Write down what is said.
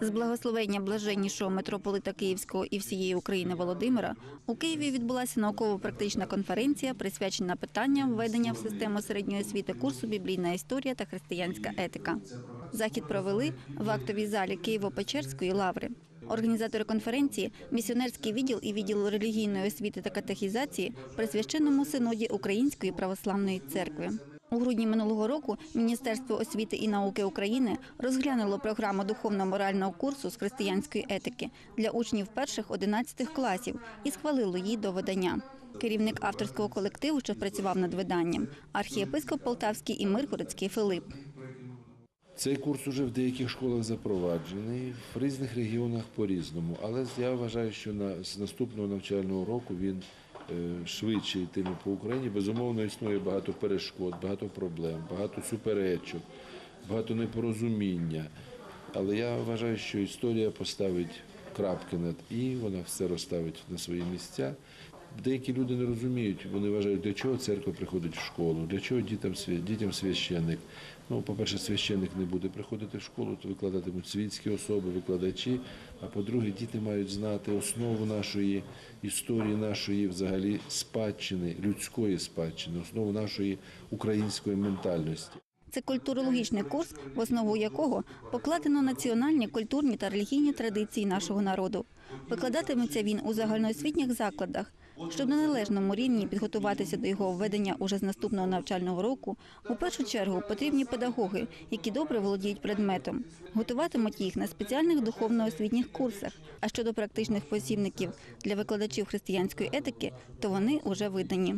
З благословення блаженнішого митрополита Київського і всієї України Володимира у Києві відбулася науково-практична конференція, присвячена питанням введення в систему середньої освіти курсу біблійна історія та християнська етика. Захід провели в актовій залі Києво-Печерської лаври. Організатори конференції місіонерський відділ і відділ релігійної освіти та катехізації при священному синоді Української православної церкви. У грудні минулого року Міністерство освіти і науки України розглянуло програму духовно-морального курсу з християнської етики для учнів перших 11 класів і схвалило її до видання. Керівник авторського колективу, що працював над виданням, архієпископ Полтавський і Миргородський Филип. Цей курс уже в деяких школах запроваджений, в різних регіонах по-різному. Але я вважаю, що з наступного навчального року він швидше йтиме по Україні. Безумовно, існує багато перешкод, багато проблем, багато суперечок, багато непорозуміння. Але я вважаю, що історія поставить крапки над і, вона все розставить на свої місця. Деякі люди не розуміють, вони вважають, для чого церква приходить в школу, для чого дітям, дітям священник. Ну, по-перше, священник не буде приходити в школу, то викладатимуть світські особи, викладачі. А по-друге, діти мають знати основу нашої історії, нашої взагалі спадщини, людської спадщини, основу нашої української ментальності. Це культурологічний курс, в основу якого покладено національні, культурні та релігійні традиції нашого народу. Викладатиметься він у загальноосвітніх закладах. Щоб на належному рівні підготуватися до його введення уже з наступного навчального року, у першу чергу потрібні педагоги, які добре володіють предметом. Готуватимуть їх на спеціальних духовно-освітніх курсах. А щодо практичних посібників для викладачів християнської етики, то вони уже видані.